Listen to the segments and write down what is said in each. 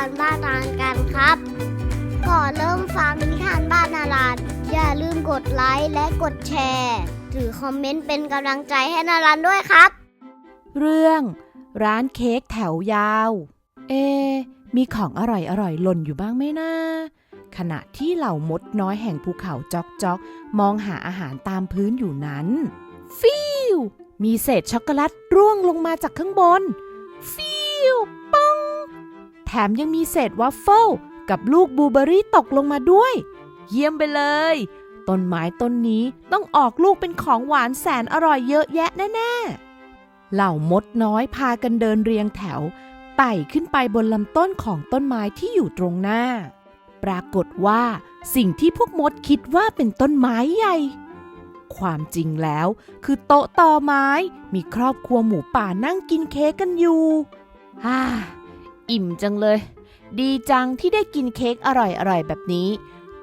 านบ้านนานกันครับ ก่อนเริ่มฟังนิทานบ้านนาลานอย่าลืมกดไลค์และกดแชร์หรือคอมเมนต์เป็นกำลังใจให้นารันด้วยครับ เรื่อง ร้านเค้กแถวยาว เอ มีของอร่อยอร่อยๆหล่นอยู่บ้างไหมนะขณะที่เหล่ามดน้อยแห่งภูเขาจอกจอกมองหาอาหารตามพื้นอยู่นั้น ฟิวมีเศษช็อกโกแลตร่วงลงมาจากข้างบน ฟิวป้อ แถมยังมีเศษวัฟเฟิลกับลูกบลูเบอรี่ตกลงมาด้วย เยี่ยมไปเลย ต้นไม้ต้นนี้ต้องออกลูกเป็นของหวานแสนอร่อยเยอะแยะแน่ๆ เหล่ามดน้อยพากันเดินเรียงแถวไต่ขึ้นไปบนลำต้นของต้นไม้ที่อยู่ตรงหน้า ปรากฏว่าสิ่งที่พวกมดคิดว่าเป็นต้นไม้ใหญ่ ความจริงแล้ว คือโต๊ะต่อไม้มีครอบครัวหมูป่านั่งกินเค้กกันอยู่ฮ่า อิ่มจังเลย ดีจังที่ได้กินเค้กอร่อยๆแบบนี้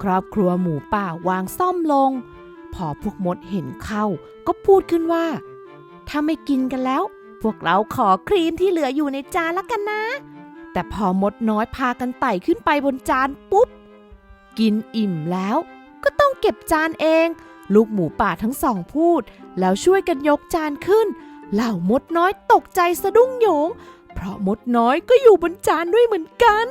ครอบครัวหมูป่าวางซ่อมลง พอพวกมดเห็นเข้า ก็พูดขึ้นว่า ถ้าไม่กินกันแล้ว พวกเราขอครีมที่เหลืออยู่ในจานละกันนะ แต่พอมดน้อยพากันไต่ขึ้นไปบนจานปุ๊บ กินอิ่มแล้ว ก็ต้องเก็บจานเอง ลูกหมูป่าทั้งสองพูด แล้วช่วยกันยกจานขึ้น เหล่ามดน้อยตกใจสะดุ้งโยง เพราะมดน้อยก็อยู่บนจานด้วยเหมือนกัน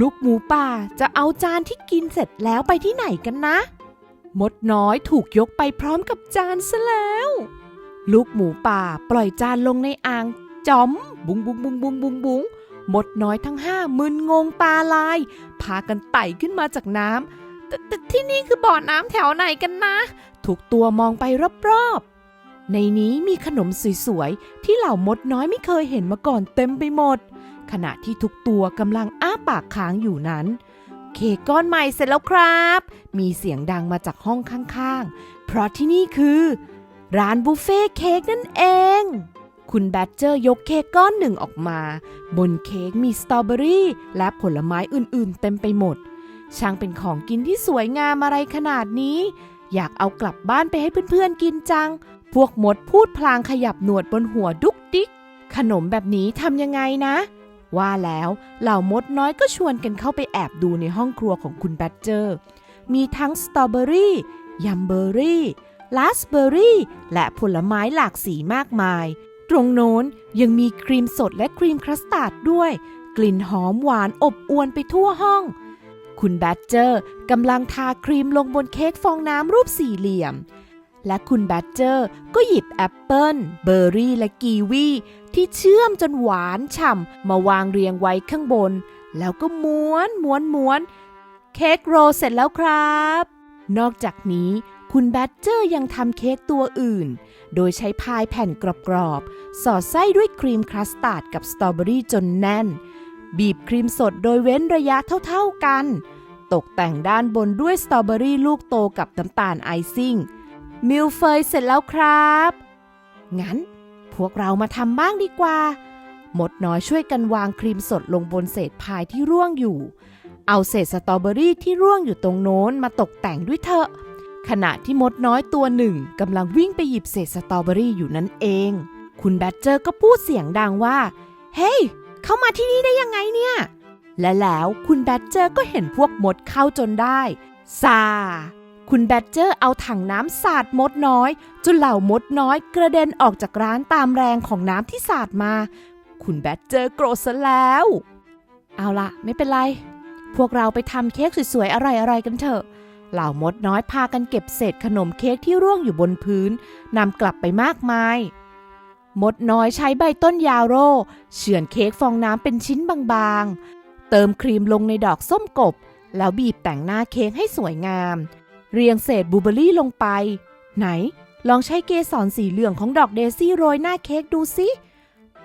ลูกหมูป่าจะเอาจานที่กินเสร็จแล้วไปที่ไหนกันนะ มดน้อยถูกยกไปพร้อมกับจานซะแล้ว ลูกหมูป่าปล่อยจานลงในอ่างจอมบุงบุงบุงบุงบุงบุงมดน้อยทั้งห้ามึนงงตาลาย พากันไต่ขึ้นมาจากน้ำแต่ที่นี่คือบ่อน้ำแถวไหนกันนะ ถูกตัวมองไปรอบๆ ในนี้มีขนมสวยๆ ที่เหล่ามดน้อยไม่เคยเห็นมาก่อนเต็มไปหมด ขณะที่ทุกตัวกำลังอ้าปากค้างอยู่นั้น เค้กก้อนใหม่เสร็จแล้วครับ มีเสียงดังมาจากห้องข้างๆ เพราะที่นี่คือ ร้านบุฟเฟ่เค้กนั่นเอง คุณแบดเจอร์ยกเค้กก้อนหนึ่งออกมา บนเค้กมีสตรอเบอรี่และผลไม้อื่นๆ เต็มไปหมด ช่างเป็นของกินที่สวยงามอะไรขนาดนี้ อยากเอากลับบ้านไปให้เพื่อนๆกินจัง พวกมดพูดพลางขยับหนวดบนหัวดุกดิก ขนมแบบนี้ทำยังไงนะ ว่าแล้วเหล่ามดน้อยก็ชวนกันเข้าไปแอบดูในห้องครัวของคุณแบดเจอร์ มีทั้งสตรอเบอรี่ยัมเบอรี่ลาสเบอรี่และผลไม้หลากสีมากมาย ตรงโน้นยังมีครีมสดและครีมครัสตาร์ดด้วย กลิ่นหอมหวานอบอวนไปทั่วห้อง คุณแบดเจอร์กำลังทาครีมลงบนเค้กฟองน้ำรูปสี่เหลี่ยม และคุณแบดเจอร์ก็หยิบแอปเปิลเบอร์รี่และกีวีที่เชื่อมจนหวานฉ่ำมาวางเรียงไว้ข้างบน แล้วก็ม้วนม้วนม้วนเค้กโรลเสร็จแล้วครับ นอกจากนี้คุณแบดเจอร์ยังทำเค้กตัวอื่น โดยใช้พายแผ่นกรอบๆ สอดไส้ด้วยครีมครัสตาร์ดกับสตรอเบอรี่จนแน่น บีบครีมสดโดยเว้นระยะเท่าๆกัน ตกแต่งด้านบนด้วยสตรอเบอรี่ลูกโตกับน้ำตาลไอซิ่ง มิลเฟยเสร็จแล้วครับ งั้นพวกเรามาทำบ้างดีกว่า หมดน้อยช่วยกันวางครีมสดลงบนเศษพายที่ร่วงอยู่ เอาเศษสตรอเบอรี่ที่ร่วงอยู่ตรงโน้นมาตกแต่งด้วยเถอะ ขณะที่มดน้อยตัวหนึ่งกำลังวิ่งไปหยิบเศษสตรอเบอรี่อยู่นั่นเอง คุณแบดเจอร์ก็พูดเสียงดังว่า เฮ้ยเข้ามาที่นี่ได้ยังไงเนี่ย และแล้วคุณแบดเจอร์ก็เห็นพวกมดเข้าจนได้ซา คุณแบดเจอร์เอาถังน้ำสาดมดน้อย จนเหล่ามดน้อยกระเด็นออกจากร้านตามแรงของน้ำที่สาดมา คุณแบดเจอร์โกรธซะแล้ว เอาละไม่เป็นไร พวกเราไปทำเค้กสวยๆ อร่อยๆ กันเถอะ เหล่ามดน้อยพากันเก็บเศษขนมเค้กที่ร่วงอยู่บนพื้นนำกลับไปมากมาย มดน้อยใช้ใบต้นยาโร่เฉือนเค้กฟองน้ำเป็นชิ้นบางๆ เติมครีมลงในดอกส้มกบ แล้วบีบแต่งหน้าเค้กให้สวยงาม เรียงเศษบูเบอรี่ลงไป ไหน ลองใช้เกสรสีเหลืองของดอกเดซี่โรยหน้าเค้กดูสิ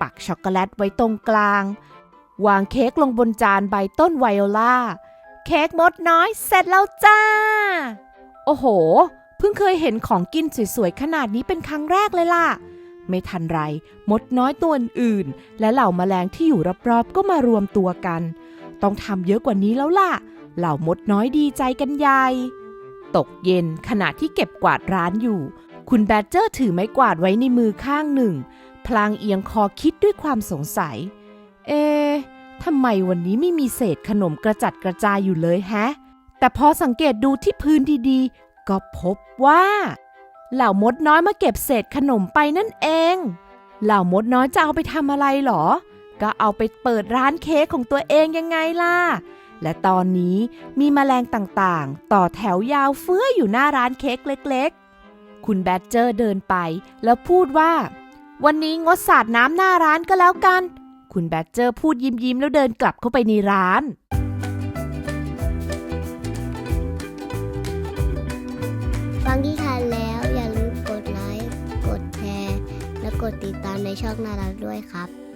ปักช็อกโกแลตไว้ตรงกลาง วางเค้กลงบนจานใบต้นไวโอลาเค้กมดน้อยเสร็จแล้วจ้า โอ้โห เพิ่งเคยเห็นของกินสวยๆ ขนาดนี้เป็นครั้งแรกเลยล่ะ ไม่ทันไร มดน้อยตัวอื่นๆและเหล่าแมลงที่อยู่รอบๆ ก็มารวมตัวกัน ต้องทำเยอะกว่านี้แล้วล่ะ เหล่ามดน้อยดีใจกันใหญ่ ตกเย็นขณะที่เก็บกวาดร้านอยู่ คุณแบดเจอร์ถือไม้กวาดไว้ในมือข้างหนึ่ง พลางเอียงคอคิดด้วยความสงสัย เอะทำไมวันนี้ไม่มีเศษขนมกระจัดกระจายอยู่เลยแฮะ แต่พอสังเกตดูที่พื้นดีๆ ก็พบว่า เหล่ามดน้อยมาเก็บเศษขนมไปนั่นเอง เหล่ามดน้อยจะเอาไปทำอะไรหรอ ก็เอาไปเปิดร้านเค้กของตัวเองยังไงล่ะ และตอนนี้มีแมลงต่างๆ ต่อแถวยาวเฟื้ออยู่หน้าร้านเค้กเล็กๆ คุณแบดเจอร์เดินไป แล้วพูดว่า วันนี้งดสาดน้ำหน้าร้านก็แล้วกัน คุณแบดเจอร์พูดยิ้มยิ้มๆแล้วเดินกลับเข้าไปในร้าน ฟังที่ทานแล้วอย่าลืมกดไลค์ กดแชร์ และกดติดตามในช่องนารักด้วยครับ